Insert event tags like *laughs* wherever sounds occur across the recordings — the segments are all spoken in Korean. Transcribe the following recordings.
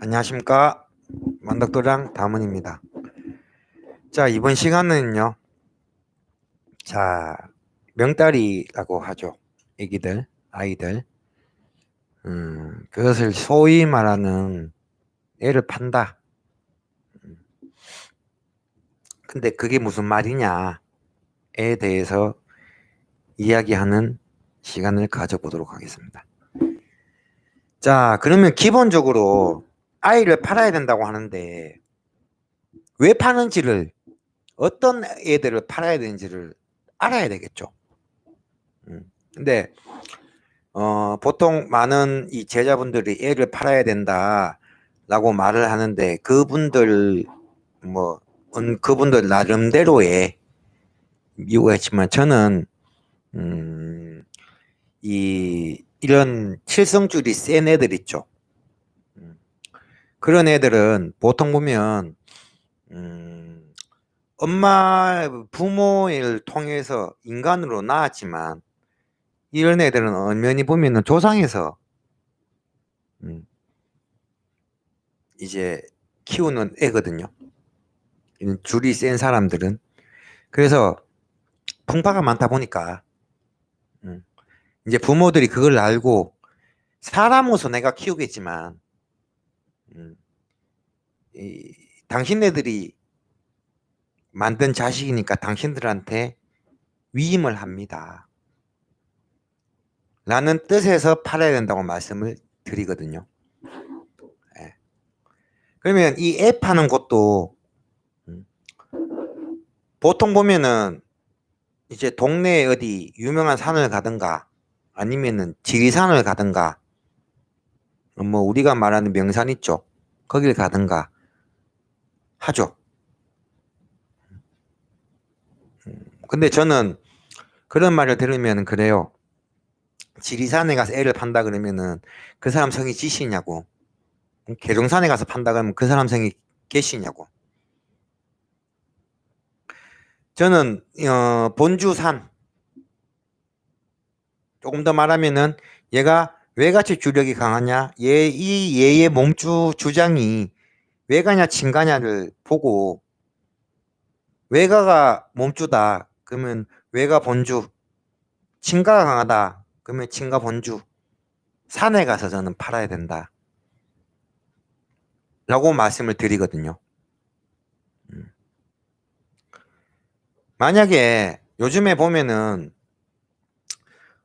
안녕하십니까 만덕도장 다문입니다. 자 이번 시간은요. 자 명다리라고 하죠. 애기들 아이들 음, 그것을 소위 말하는 애를 판다. 음. 근데 그게 무슨 말이냐에 대해서 이야기하는 시간을 가져보도록 하겠습니다. 자, 그러면 기본적으로 아이를 팔아야 된다고 하는데 왜 파는지를 어떤 애들을 팔아야 되는지를 알아야 되겠죠. 음, 근데 어, 보통 많은 이 제자분들이 애를 팔아야 된다라고 말을 하는데 그분들 뭐 음, 그분들 나름대로의 이유가 있지만 저는 음, 이 이런 칠성줄이 센 애들 있죠. 음, 그런 애들은 보통 보면 음, 엄마 부모를 통해서 인간으로 낳았지만 이런 애들은 엄연히 보면은 조상에서 음, 이제 키우는 애거든요. 줄이 센 사람들은 그래서 풍파가 많다 보니까 음, 이제 부모들이 그걸 알고 사람으로서 내가 키우겠지만 음, 이, 당신네들이 만든 자식이니까 당신들한테 위임을 합니다. 라는 뜻에서 팔아야 된다고 말씀을 드리거든요. 예. 그러면 이 애 파는 것도 음, 보통 보면은 이제 동네에 어디 유명한 산을 가든가 아니면은 지리산을 가든가 뭐 우리가 말하는 명산 있죠. 거길 가든가 하죠. 음, 근데 저는 그런 말을 들으면 그래요. 지리산에 가서 애를 판다 그러면은 그 사람 성이 지시냐고. 계룡산에 가서 판다 그러면 그 사람 성이 계시냐고. 저는 어, 본주산 조금 더 말하면은 얘가 왜 같이 주력이 강하냐? 얘 이 얘의 몸주 주장이 외가냐 친가냐를 보고 외가가 몸주다. 그러면 외가 본주 친가가 강하다. 그러면 친가 본주 산에 가서 저는 팔아야 된다. 라고 말씀을 드리거든요. 음. 만약에 요즘에 보면은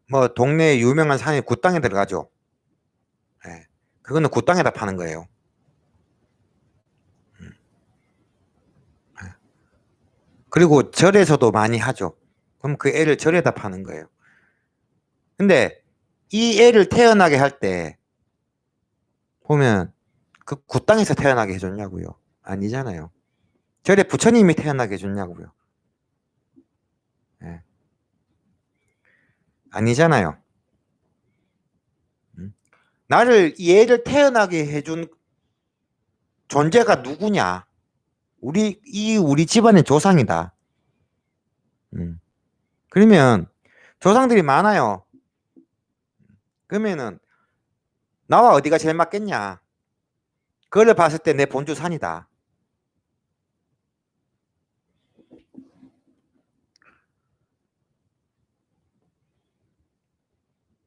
뭐 동네 유명한 산이 굿땅에 들어가죠. 예. 그거는 굿땅에다 파는 거예요. 음. 예. 그리고 절에서도 많이 하죠. 그럼 그 애를 절에다 파는 거예요. 근데 이 애를 태어나게 할 때 보면 그 굿땅에서 태어나게 해줬냐고요? 아니잖아요. 절에 부처님이 태어나게 해줬냐고요? 예. 아니잖아요. 음? 나를 이 애를 태어나게 해준 존재가 누구냐? 우리 이 우리 집안의 조상이다. 음. 그러면 조상들이 많아요. 그러면은 나와 어디가 제일 맞겠냐? 그걸 봤을 때 내 본주 산이다.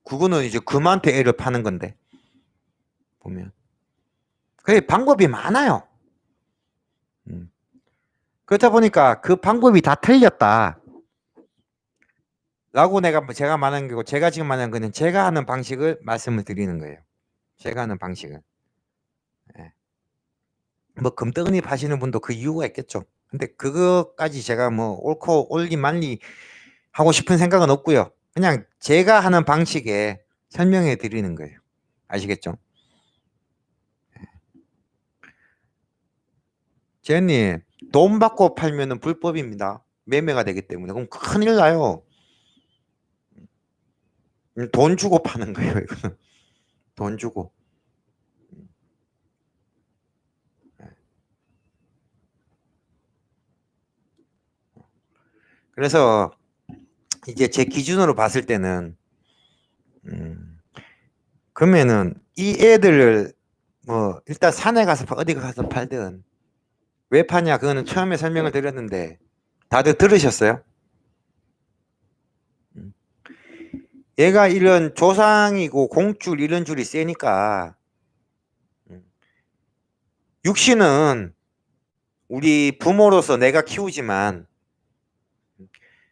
그거는 이제 금한테 애를 파는 건데 보면 그 방법이 많아요. 음. 그렇다 보니까 그 방법이 다 틀렸다. 라고 내가 뭐 제가 말하는 거고 제가 지금 말하는 거는 제가 하는 방식을 말씀을 드리는 거예요. 제가 하는 방식은. 예. 뭐 금떡은이 파시는 분도 그 이유가 있겠죠. 근데 그거까지 제가 뭐 옳고 옳리 말리 하고 싶은 생각은 없고요. 그냥 제가 하는 방식에 설명해 드리는 거예요. 아시겠죠? 제님, 돈 받고 팔면은 불법입니다. 매매가 되기 때문에. 그럼 큰일 나요. 돈 주고 파는 거예요, 이거는. 돈 주고. 그래서 이제 제 기준으로 봤을 때는 음, 그러면은 이 애들을 뭐 일단 산에 가서 파- 어디 가서 팔든 왜 파냐 그거는 처음에 설명을 드렸는데 다들 들으셨어요? 음. 얘가 이런 조상이고 공줄 이런 줄이 세니까 음. 육신은 우리 부모로서 내가 키우지만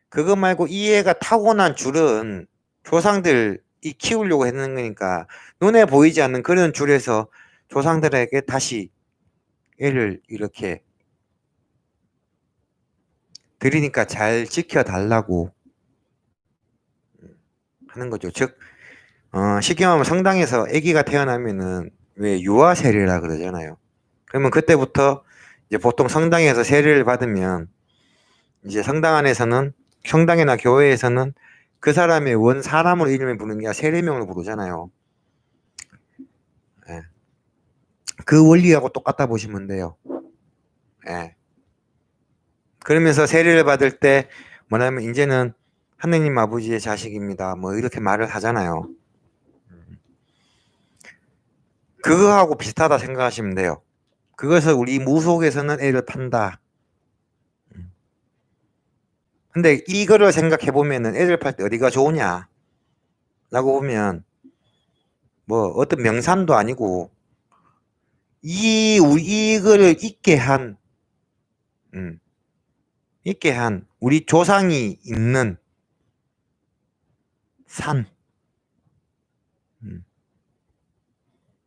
그거 말고 이 애가 타고난 줄은 조상들이 키우려고 했는 거니까 눈에 보이지 않는 그런 줄에서 조상들에게 다시 애를 이렇게 드리니까 잘 지켜달라고 하는 거죠. 즉, 어, 말하면 성당에서 아기가 태어나면은 왜 유아 세례라 그러잖아요. 그러면 그때부터 이제 보통 성당에서 세례를 받으면 이제 성당 안에서는 성당이나 교회에서는 그 사람의 원 사람으로 이름을 부르는 게 아니라 세례명을 부르잖아요. 예. 그 원리하고 똑같다 보시면 돼요. 예. 그러면서 세례를 받을 때 뭐냐면 이제는 하느님 아버지의 자식입니다. 뭐 이렇게 말을 하잖아요. 그거하고 비슷하다 생각하시면 돼요. 그것을 우리 무속에서는 애를 판다. 근데 이거를 생각해 보면은 애를 팔 때 어디가 좋으냐? 라고 보면 뭐 어떤 명산도 아니고 이 이거를 있게 한 음, 있게 한 우리 조상이 있는 산. 음.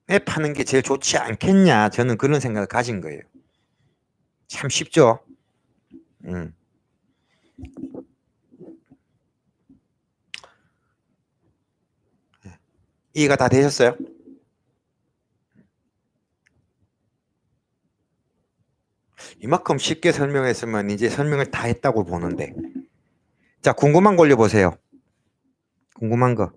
에 파는 게 제일 좋지 않겠냐. 저는 그런 생각을 가진 거예요. 참 쉽죠? 음. 이해가 다 되셨어요? 이만큼 쉽게 설명했으면 이제 설명을 다 했다고 보는데. 자, 궁금한 거 올려보세요. 궁금한 거.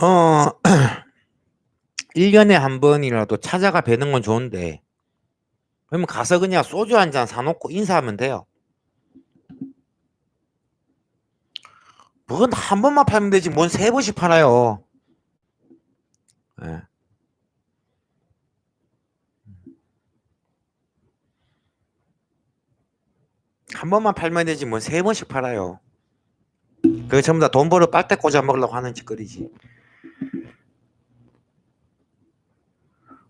어, *clears throat* 1년에 한 번이라도 찾아가 뵈는 건 좋은데, 그러면 가서 그냥 소주 한 잔 사놓고 인사하면 돼요. 뭔한 번만 팔면 되지, 뭔 세 번씩 팔아요. 예. 한 번만 팔면 되지, 뭔 세 번씩 팔아요. 그게 전부 다 돈 벌어 빨대 꽂아 먹으려고 하는 짓거리지.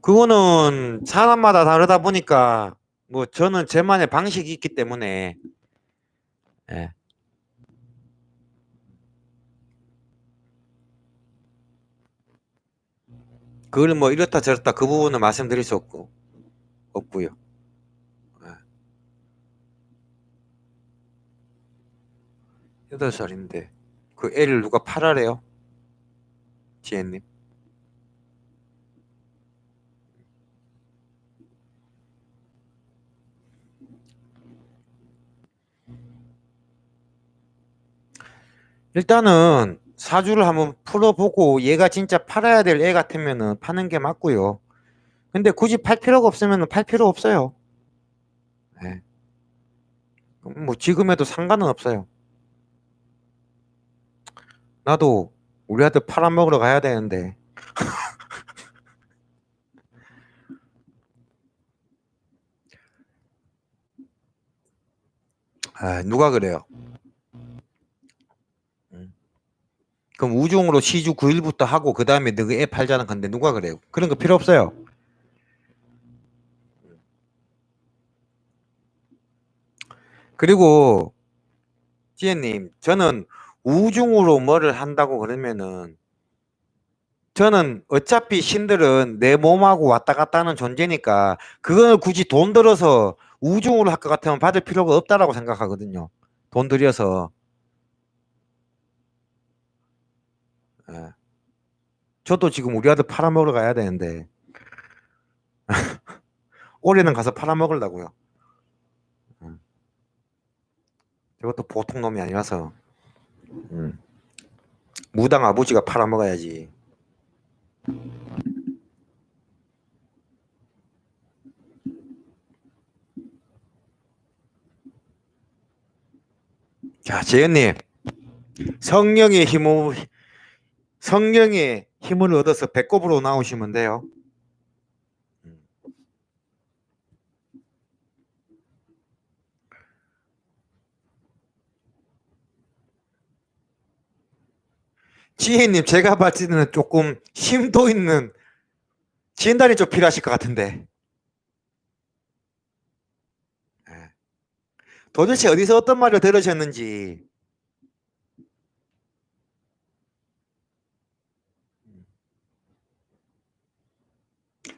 그거는 사람마다 다르다 보니까 뭐 저는 제만의 방식이 있기 때문에 예. 그걸 뭐 이렇다 저렇다 그 부분은 말씀드릴 수 없고 없고요. 예. 여덟 살인데 그 애를 누가 팔아래요? 지혜님. 일단은 사주를 한번 풀어보고 얘가 진짜 팔아야 될 애 같으면은 파는 게 맞고요. 근데 굳이 팔 필요가 없으면 팔 필요 없어요. 네. 뭐 지금 해도 상관은 없어요. 나도 우리 아들 팔아먹으러 가야 되는데 *laughs* 아, 누가 그래요? 음. 그럼 우중으로 시주 9일부터 하고 그 다음에 너가 애 팔자는 건데 누가 그래요? 그런 거 필요 없어요. 그리고 지혜님, 저는 우중으로 뭐를 한다고 그러면은 저는 어차피 신들은 내 몸하고 왔다 갔다 하는 존재니까 그걸 굳이 돈 들어서 우중으로 할 것 같으면 받을 필요가 없다라고 생각하거든요. 돈 들여서. 예. 저도 지금 우리 아들 팔아먹으러 가야 되는데. *laughs* 올해는 가서 팔아먹으려고요. 음. 이것도 보통 놈이 아니라서. 음. 무당 아버지가 팔아먹어야지. 자, 재현님. 성령의 힘으로, 성령의 힘을 얻어서 배꼽으로 나오시면 돼요. 지혜님, 제가 봤을 때는 조금 심도 있는 진단이 좀 필요하실 것 같은데. 예. 도대체 어디서 어떤 말을 들으셨는지.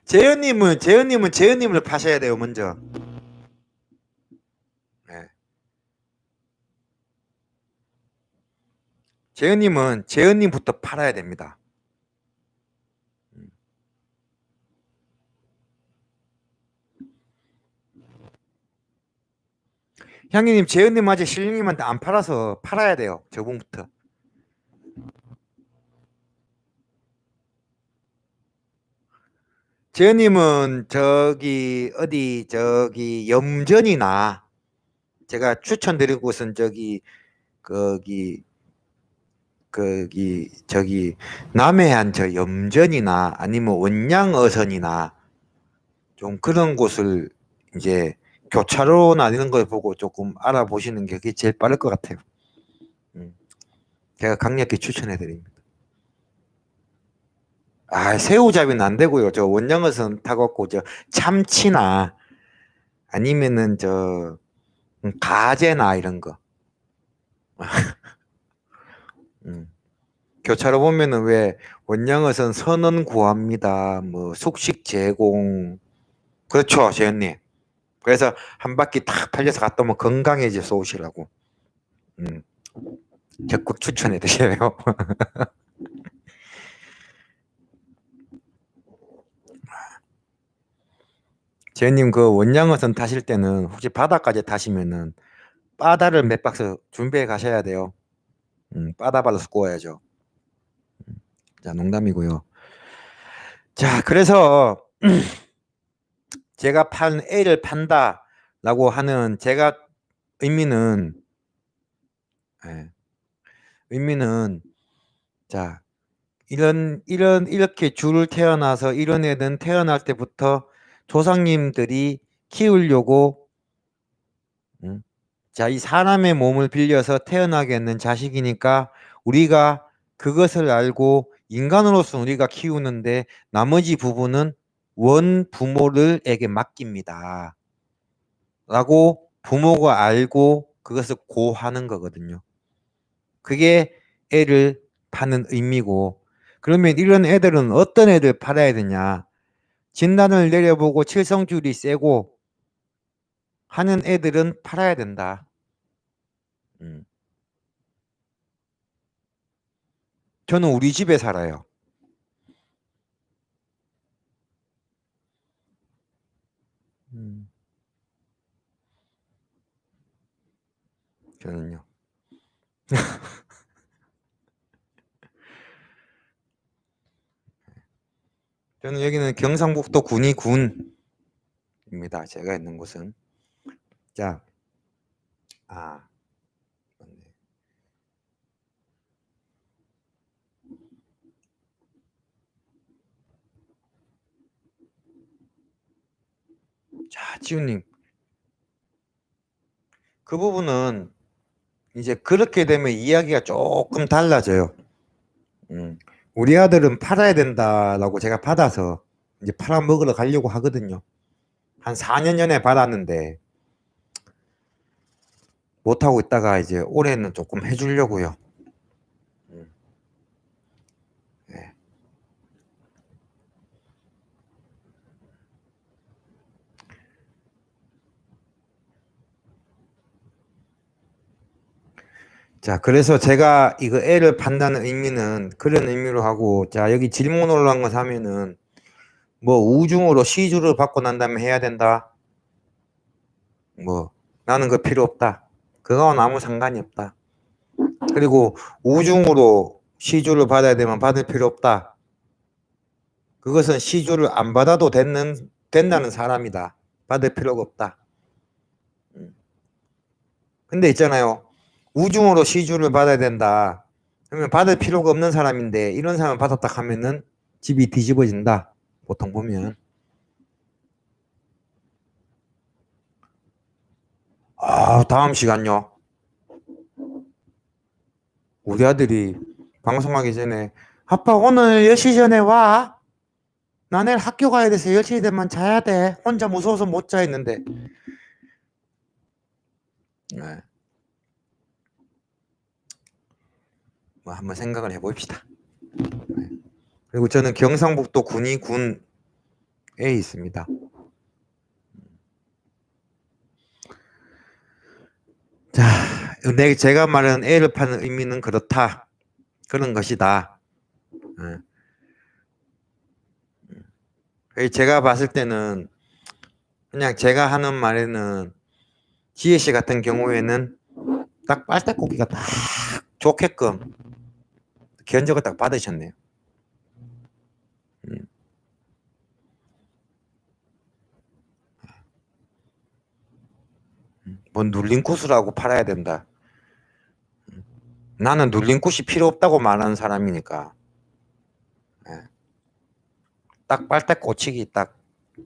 재현님은, 재현님은 재현님을 파셔야 돼요, 먼저. 예. 재현님은 재현님부터 팔아야 됩니다. 향이님, 재현님 아직 실령님한테 안 팔아서 팔아야 돼요. 저분부터. 재현님은 저기 어디 저기 염전이나 제가 추천드린 곳은 저기 거기 거기 저기 남해안 저 염전이나 아니면 원양 어선이나 좀 그런 곳을 이제 교차로나 이런 걸 보고 조금 알아보시는 게 제일 빠를 것 같아요. 음. 제가 강력히 추천해 드립니다. 아, 새우잡이는 안 되고요. 저 원양어선 타갖고 저 참치나 아니면은 저 음, 가재나 이런 거. *laughs* 음. 교차로 보면은 왜 원양어선 선언 구합니다. 뭐 숙식 제공. 그렇죠, 재현님. 그래서 한 바퀴 탁 팔려서 갔다 오면 건강해져서 오시라고. 음. 적극 추천해 드려요. *laughs* 재현님 그 원양어선 타실 때는 혹시 바다까지 타시면은 바다를 몇 박스 준비해 가셔야 돼요. 음, 바다 발라서 구워야죠. 음, 자, 농담이고요. 자, 그래서 *clears throat* 제가 판 A를 판다라고 하는 제가 의미는 예, 의미는 자 이런 이런 이렇게 줄을 태어나서 이런 애는 태어날 때부터 조상님들이 키우려고 음, 자, 이 사람의 몸을 빌려서 태어나겠는 자식이니까 우리가 그것을 알고 인간으로서 우리가 키우는데 나머지 부분은 원 부모를에게 맡깁니다. 라고 부모가 알고 그것을 고하는 거거든요. 그게 애를 파는 의미고 그러면 이런 애들은 어떤 애들 팔아야 되냐? 진단을 내려보고 칠성줄이 세고 하는 애들은 팔아야 된다. 음. 저는 우리 집에 살아요. 음. 저는요. *laughs* 저는 여기는 경상북도 군이 군입니다. 제가 있는 곳은. 자, 아. 자, 지훈님. 그 부분은 이제 그렇게 되면 이야기가 조금 달라져요. 음. 우리 아들은 팔아야 된다라고 제가 받아서 이제 팔아 먹으러 가려고 하거든요. 한 4년 전에 받았는데 못 하고 있다가 이제 올해는 조금 해주려고요. 자, 그래서 제가 이거 애를 판다는 의미는 그런 의미로 하고, 자, 여기 질문 올라온 거 사면은, 뭐, 우중으로 시주를 받고 난 다음에 해야 된다. 뭐, 나는 그 필요 없다. 그거는 아무 상관이 없다. 그리고 우중으로 시주를 받아야 되면 받을 필요 없다. 그것은 시주를 안 받아도 되는, 된다는 사람이다. 받을 필요가 없다. 음. 근데 있잖아요. 우중으로 시주를 받아야 된다. 그러면 받을 필요가 없는 사람인데 이런 사람 받았다 하면은 집이 뒤집어진다. 보통 보면. 아, 다음 시간요. 우리 아들이 방송하기 전에 아빠 오늘 10시 전에 와. 나 내일 학교 가야 돼서 10시 되면 자야 돼. 혼자 무서워서 못자 했는데. 네. 한번 생각을 해봅시다. 네. 그리고 저는 경상북도 군이 군에 있습니다. 자, 내 제가 말하는 애를 파는 의미는 그렇다. 그런 것이다. 예. 음. 제가 봤을 때는 그냥 제가 하는 말에는 지혜 씨 같은 경우에는 딱 빨대고기가 딱 좋게끔 견적을 딱 받으셨네요. 음. 뭐 눌린 구슬하고 팔아야 된다. 음. 나는 눌린 굿이 필요 없다고 말하는 사람이니까. 예. 딱 빨대 꽂히기 딱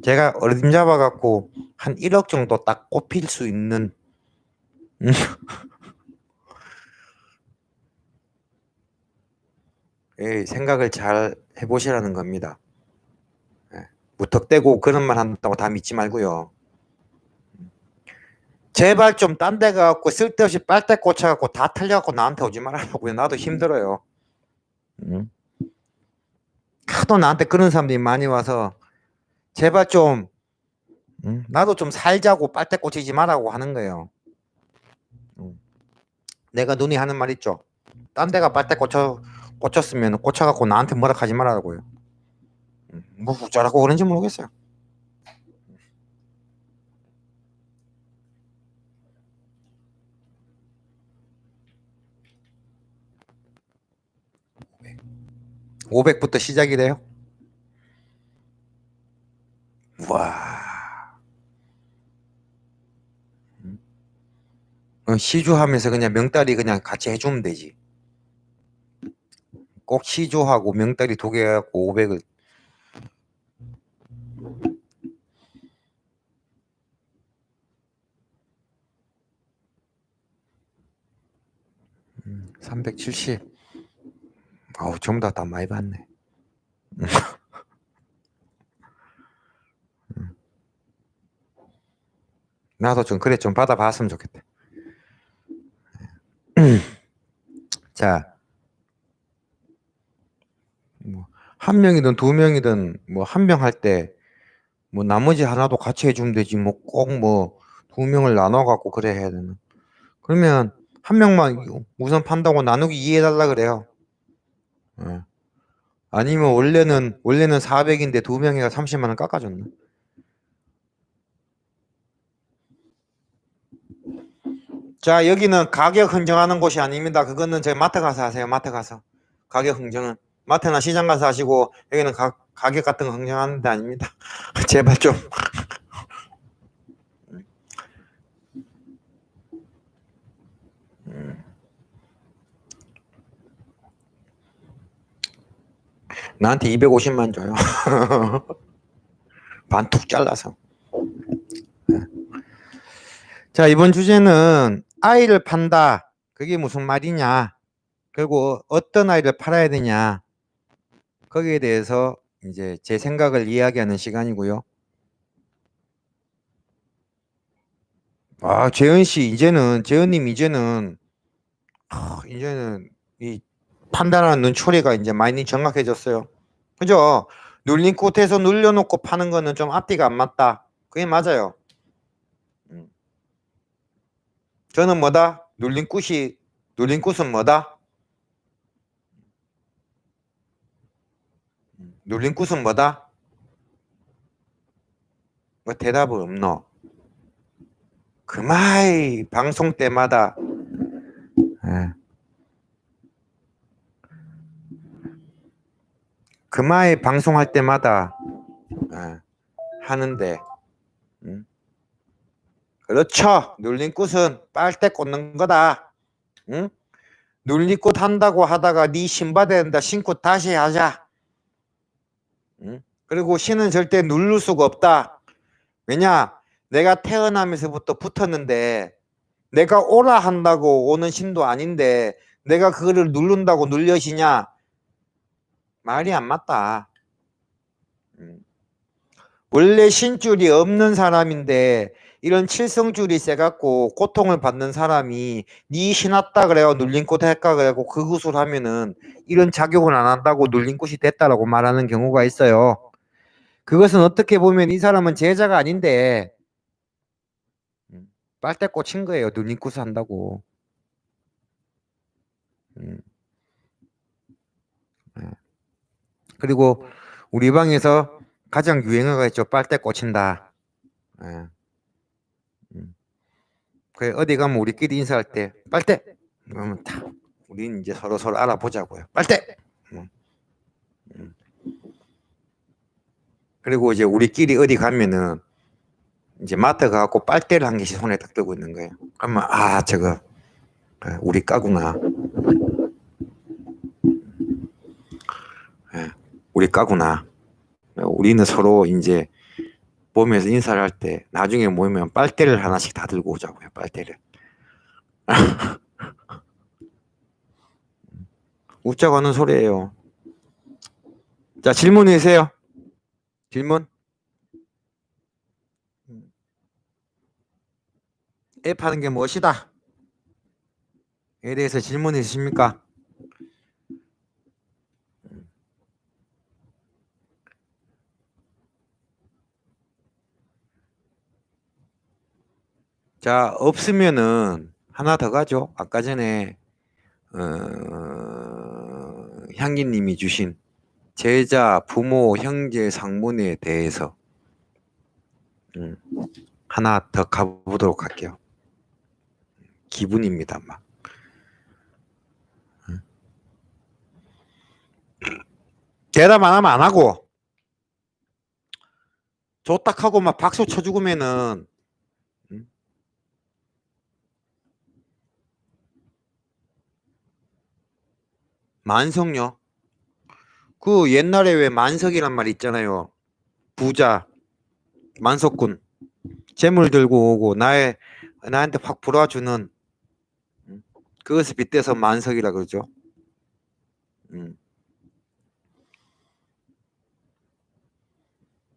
제가 어림 잡아갖고 한 1억 정도 딱 꼽힐 수 있는 음. 예, 생각을 잘 해보시라는 겁니다. 예. 무턱대고 그런 말 한다고 다 믿지 말고요. 제발 좀 딴 데 가갖고 쓸데없이 빨대 꽂혀갖고 다 틀려갖고 나한테 오지 말라고요. 나도 힘들어요. 음. 하도 나한테 그런 사람들이 많이 와서 제발 좀 음, 나도 좀 살자고 빨대 꽂히지 말라고 하는 거예요. 음. 내가 눈이 하는 말 있죠. 딴 데가 빨대 꽂혀 꽂혔으면 꽂혀갖고 나한테 뭐라 하지 말라고요. 음, 뭐 어쩌라고 그런지 모르겠어요. 오백부터 시작이래요. 와. 어, 시주하면서 그냥 명다리 그냥 같이 해주면 되지. 꼭 시주하고 명다리 두개 갖고 500을 370. 아우 전부 다, 다 많이 받네. *laughs* 나도 좀 그래 좀 받아봤으면 좋겠다. *clears throat* 자, 뭐한 명이든 두 명이든 뭐한명할 때 뭐 나머지 하나도 같이 해 주면 되지 뭐 꼭뭐두 명을 나눠 갖고 그래 해야 되나? 그러면 한 명만 우선 판다고 나누기 이해해달라 그래요. 예. 아니면 원래는 원래는 400 인데 두 명이가 30 만 원 깎아 줬나? 자 여기는 가격 흥정하는 곳이 아닙니다. 그거는 제 마트 가서 하세요. 마트 가서 가격 흥정은 마트나 시장 가서 하시고 여기는 가, 가격 같은 거 흥정하는 데 아닙니다. *laughs* 제발 좀. 나한테 250만 줘요. *laughs* 반툭 잘라서. 자, 이번 주제는 아이를 판다. 그게 무슨 말이냐. 그리고 어떤 아이를 팔아야 되냐. 거기에 대해서 이제 제 생각을 이야기하는 시간이고요. 아, 재은 씨, 이제는, 재은님, 이제는, 아, 이제는 이 판단하는 처리가 이제 많이 정확해졌어요. 그죠? 눌린 꽃에서 눌려놓고 파는 거는 좀 앞뒤가 안 맞다. 그게 맞아요. 음. 저는 뭐다? 눌린 꽃이 눌린 꽃은 뭐다? 꽃은 뭐다? 뭐 대답은 없노? 그마이 방송 때마다 예. 그마이 방송할 때마다 예, 하는데 음? 그렇죠 눌린 꽃은 빨대 꽂는 거다 응? 눌리꽃 한다고 하다가 네 신봐야 된다. 신고 다시 하자. 응? 그리고 신은 절대 누를 수가 없다. 왜냐? 내가 태어나면서부터 붙었는데 내가 오라 한다고 오는 신도 아닌데 내가 그거를 누른다고 눌려지냐? 말이 안 맞다. 음. 원래 신줄이 없는 사람인데 이런 칠성줄이 세 갖고 고통을 받는 사람이 네 신왔다 그래요 눌린 꽃 할까 그래고 그 구슬 하면은 이런 작용을 안 한다고 눌린 꽃이 됐다라고 말하는 경우가 있어요. 그것은 어떻게 보면 이 사람은 제자가 아닌데 음, 빨대 꽂힌 거예요 눌린 꽃을 한다고. 음. 네. 그리고 우리 방에서 가장 유행어가 있죠. 빨대 꽂힌다. 그래 어디 가면 우리끼리 인사할 때 빨대. 그러면 다 우리는 이제 서로 서로 알아보자고요. 빨대. 음. 음. 그리고 이제 우리끼리 어디 가면은 이제 마트 가고 빨대를 한 개씩 손에 딱 들고 있는 거예요. 그러면 아 저거 예, 우리 까구나. 예, 우리 까구나. 우리는 서로 이제 보면서 인사를 할 때 나중에 모이면 빨대를 하나씩 다 들고 오자고요. 빨대를. *laughs* 웃자고 하는 소리예요. 자 질문이세요? 질문? 앱 하는 게 무엇이다? 에 대해서 질문 있으십니까? 자, 없으면은 하나 더 가죠. 아까 전에 어, 향기님이 주신 제자, 부모, 형제, 상문에 대해서 음, 하나 더 가보도록 할게요. 기분입니다, 막. 음. 대답 안 하면 안 하고 좋다 하고 막 박수 쳐 죽으면은 만석요? 그 옛날에 왜 만석이란 말 있잖아요. 부자, 만석군. 재물 들고 오고 나의 나한테 확 불어주는 음, 그것을 빗대서 만석이라 그러죠. 음.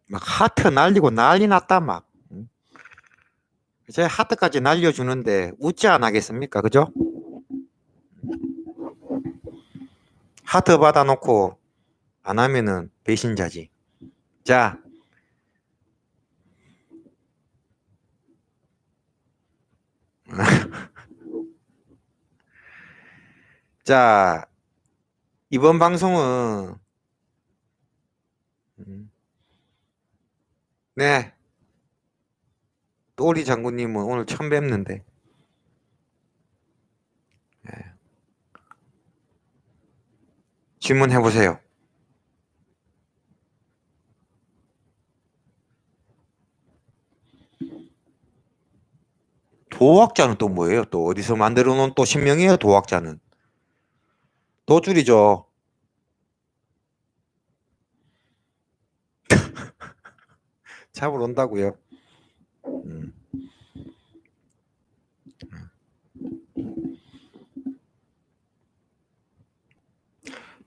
막 하트 날리고 난리 났다 막. 음. 제 하트까지 날려주는데 웃지 안 하겠습니까? 그죠? 하트 받아놓고 안 하면은 배신자지. 자. *laughs* 자, 이번 방송은 음. 네. 또리 장군님은 오늘 처음 뵙는데 질문해 보세요. 도학자는 또 뭐예요? 또 어디서 만들어 놓은 또 신명이에요? 도학자는 도줄이죠. *laughs* 잡으러 온다고요.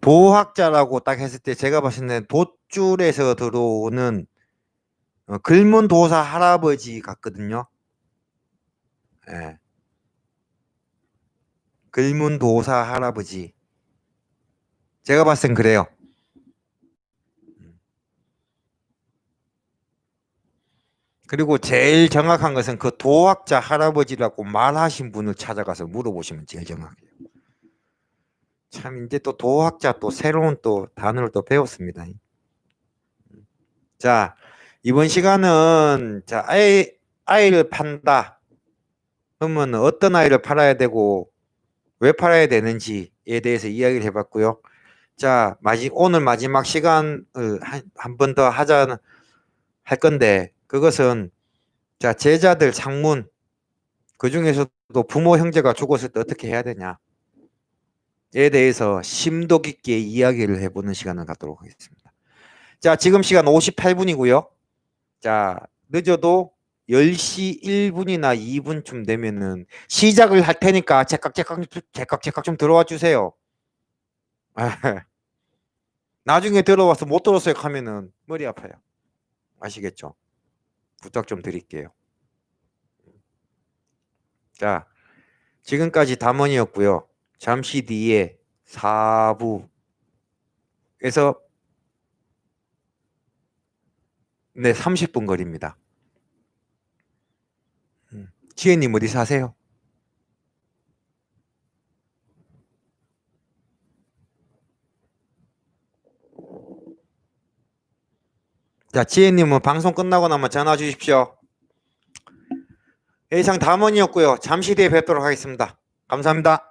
도학자라고 딱 했을 때 제가 봤을 때 돛줄에서 들어오는 어, 글문 도사 할아버지 같거든요. 예. 글문 도사 할아버지. 제가 봤을 땐 그래요. 그리고 제일 정확한 것은 그 도학자 할아버지라고 말하신 분을 찾아가서 물어보시면 제일 정확해요. 참 이제 또 도학자 또 새로운 또 단어를 또 배웠습니다. 자 이번 시간은 자 아이 아이를 판다. 그러면 어떤 아이를 팔아야 되고 왜 팔아야 되는지에 대해서 이야기를 해봤고요. 자 마지 오늘 마지막 시간을 한번 더 하자 할 건데 그것은 자 제자들 창문 그 중에서 부모 형제가 죽었을 때 어떻게 해야 되냐? 에 대해서 심도 깊게 이야기를 해보는 시간을 갖도록 하겠습니다. 자, 지금 시간 58분이고요. 자, 늦어도 10시 1분이나 2분쯤 되면은 시작을 할 테니까 제깍 제깍 제깍 제깍 좀 들어와 주세요. *laughs* 나중에 들어와서 못 들었어요 하면은 머리 아파요. 아시겠죠? 부탁 좀 드릴게요. 자, 지금까지 담원이었고요. 잠시 뒤에 4부에서 네, 30분 거리입니다. 음, 지혜님 어디 사세요? 자, 지혜님은 방송 끝나고 나면 전화 주십시오. 이상 담원이었고요. 잠시 뒤에 뵙도록 하겠습니다. 감사합니다.